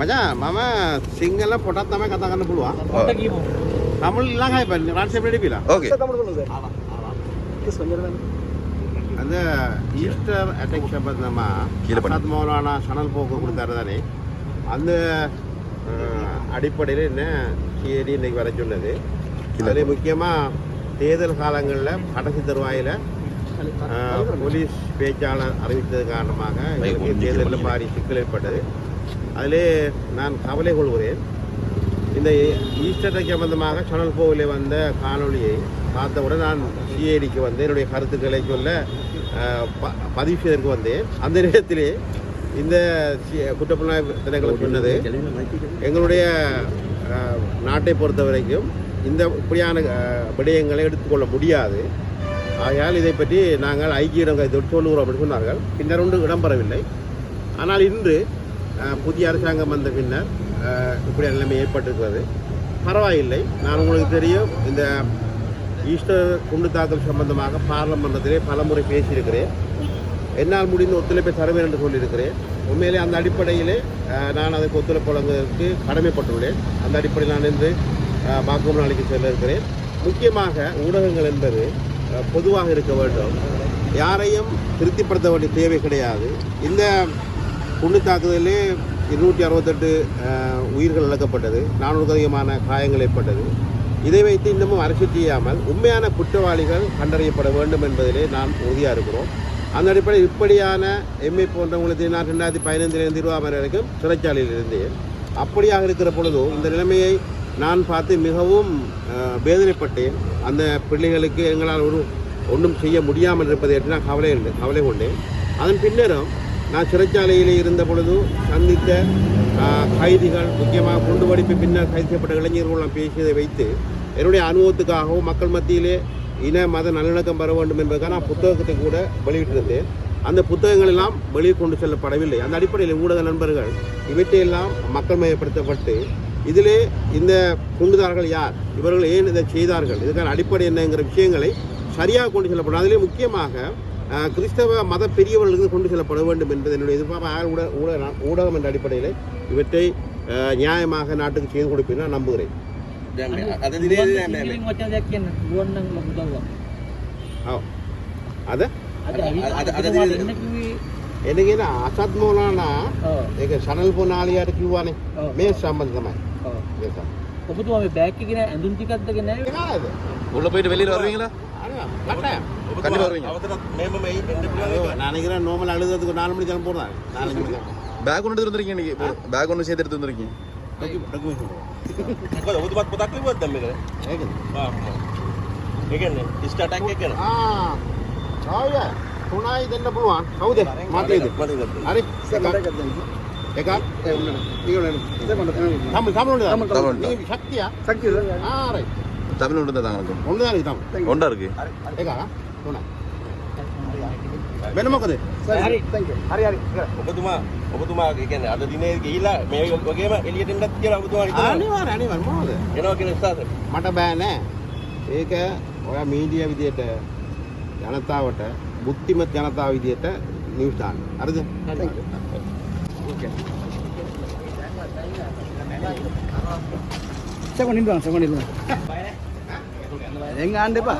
මචං මම සිංහල පොටත් තමයි කතා කරන්න පුළුවන්. පොට කියමු. தமிழ் இல்லாமல் இப்போ ரான்சேப் ரெடிப்பிலா ஓகே ආවා ආවා. அந்த ஈஸ்டர் அட்டாக் சம்பந்தமா கீழே பண்ணு. அசாத் மௌலானா சணல் போக்கு கொடுத்தாரு தானே அந்த அடிப்படையில் என்ன சிஏடி இன்னைக்கு வர சொன்னது கீழே அதில் முக்கியமாக தேர்தல் காலங்களில் கடைசி தருவாயில் போலீஸ் பேச்சாளர் அறிவித்தது காரணமாக எங்களுக்கு தேர்தலில் பாரி சிக்கல் ஏற்பட்டது. அதிலே நான் கவலை கொள்கிறேன். இந்த ஈஸ்டர் சம்பந்தமாக சணல் போவிலே வந்த காணொளியை பார்த்தவுடன் நான் சிஐடிக்கு வந்து என்னுடைய கருத்துக்களை சொல்ல ப- பதிவு செய்வதற்கு வந்தேன். அந்த நேரத்திலே இந்த சி- குற்றப்புலனாய்வு திணைக்களம் சொன்னது எங்களுடைய நாட்டை பொறுத்த வரைக்கும் இந்த இப்படியான விடயங்களை எடுத்துக்கொள்ள முடியாது. ஆகையால் இதை பற்றி நாங்கள் ஐக்கியிடம் சொல்லுகிறோம் அப்படின்னு சொன்னார்கள். பின்னர் ஒன்று இடம்பெறவில்லை. ஆனால் இன்று புதிய அரசாங்கம் வந்த பின்னர் இப்படி நிலைமை ஏற்பட்டிருக்கிறது. பரவாயில்லை. நான் உங்களுக்கு தெரியும் இந்த ஈஸ்டர் குண்டு தாக்கல் சம்பந்தமாக பாராளுமன்றத்திலே பலமுறை பேசியிருக்கிறேன். என்னால் முடிந்த ஒத்துழைப்பை தருவேன் என்று சொல்லியிருக்கிறேன். உண்மையிலே அந்த அடிப்படையிலே நான் அதுக்கு ஒத்துழைப்பு வழங்குவதற்கு கடமைப்பட்டுள்ளேன். அந்த அடிப்படையில் நான் இன்று அஹ், நாளைக்கு செல்ல இருக்கிறேன் முக்கியமாக ஊடகங்கள் என்பது பொதுவாக இருக்க வேண்டும். யாரையும் திருப்திப்படுத்த வேண்டிய தேவை கிடையாது. இந்த குண்டு தாக்குதலிலே இருநூற்றி அறுபத்தெட்டு உயிர்கள் இழக்கப்பட்டது நானூறுக்கு அதிகமான காயங்கள் ஏற்பட்டது. இதை வைத்து இன்னமும் அரசு செய்யாமல் உண்மையான குற்றவாளிகள் கண்டறியப்பட வேண்டும் என்பதிலே நாம் உறுதியாக இருக்கிறோம். அந்த அடிப்படையில் இப்படியான எம்ஏ போன்றவங்களுக்கு நான் ரெண்டாயிரத்தி பதினைந்திலிருந்து இருபதாம் வரைக்கும் சிறைச்சாலையில் இருந்தேன் அப்படியாக இருக்கிற பொழுதும் இந்த நிலைமையை நான் பார்த்து மிகவும் வேதனைப்பட்டேன். அந்த பிள்ளைகளுக்கு எங்களால் ஒரு ஒன்றும் செய்ய முடியாமல் இருப்பதை என்று நான் கவலை உண்டு- கவலை கொண்டேன். அதன் பின்னரும் நான் சிறைச்சாலையில் இருந்த பொழுது சந்தித்த கைதிகள் முக்கியமாக குண்டு வெடிப்பு பின்னர் கைது செய்யப்பட்ட இளைஞர்களெல்லாம் பேசியதை வைத்து என்னுடைய அனுபவத்துக்காகவும் மக்கள் மத்தியிலே இன மத நல்லிணக்கம் பெற வேண்டும் என்பதற்காக நான் புத்தகத்தை கூட வெளியிட்டிருந்தேன். அந்த புத்தகங்கள் எல்லாம் வெளியே கொண்டு செல்லப்படவில்லை. அந்த அடிப்படையில் ஊடக நண்பர்கள் இவற்றையெல்லாம் மக்கள் மயப்படுத்தப்பட்டு இதிலே இந்த குண்டுதாரர்கள் யார் இவர்கள் ஏன் இதை செய்தார்கள் இதுக்கான அடிப்படை என்னங்கிற விஷயங்களை சரியாக கொண்டு செல்லப்படும் அதிலே முக்கியமாக அஹ், கிறிஸ்தவ மத பெரியவர்களுக்கு கொண்டு செல்லப்பட வேண்டும் என்பது என்னுடைய எதிர்பார்ப்பு ஆக ஊட ஊடக ஊடகம் என்ற அடிப்படையில் இவற்றை அஹ், நியாயமாக நாட்டுக்கு செய்து கொடுப்பேன் நான் நம்புகிறேன் දැන් මේ අද ගුවන් දිනේ නෑ නෑ. සිංහලෙන් වචන දෙයක් කියන්න. ගුවන් නම් ලොකු දව්වක්. ඔව් අද අද අද- ඇවිත් අද- අද ඔබතුමාට දිනේ- එන්න කිව්වේ එනගෙන අසත් මෝලානා ඔව්. ඒක සනල් පොනාලියට කිව්වානේ ඔව්. මේ සම්බන්ධ තමයි ඔව්. ඒක ඔබතුමා මේ බෑග් එකේ ගෙන ඇඳුම් ටිකක්ද ගෙනාවේ? එනවාද உள்ள போயிட்டு வெளியில வருவீங்களா கட்டாயம் கண்டிப்பா வருவீங்க. අවතරත් මේම මේ එන්න පුළුවන්. நான் நினைக்கிறேன் நோமல் அழுகிறதுக்கு நாலு மணிக்கு கிளம்ப போகிறேன் நாலஞ்சு மணிக்கு பேக் ஒன்று எடுத்து வந்திருக்கீங்க இன்னைக்கு பேக் ஒன்று சேர்த்து எடுத்து வந்திருக்கீங்க ඩොකියුමන්ට් මොකද ඔබතුමාත් පොතක් ලිව්වද දැන් මේක? ඒකද ආ. ඒ කියන්නේ ඉස්ට් අටැක් එක කරන. ආ ආය තුනයි දෙන්න පුළුවන් කවුද මාතේද හරි එකක් தமிழ் தமிழ் தமிழ். நீ சக்தியா සක්තිය. ஆ ரைட் தமிழ் ஒன்று தான் தாங்க ஒன்று தான் தமிழ் ஒன்றா இருக்கு එකක් තුනයි වෙන මොකද හරි. හරි හරි. ඔබතුමා ඔබතුමා ඒ කියන්නේ අද දිනේ ගිහිලා මේ වගේම එළියට එන්නත් කියලා ඔබතුමා හිතනවා. අනිවාර්ය අනිවාර්ය මොකද එනවා කියන ස්ථාසර. මට බෑ නෑ ඒක ඔය මීඩියා විදියට ජනතාවට බුද්ධිමත් ජනතාව විදියට නිවුස් දාන්න හරිද செகண்ட் நின்று செகண்ட் நின்று எங்க ஆண்டுப்பா?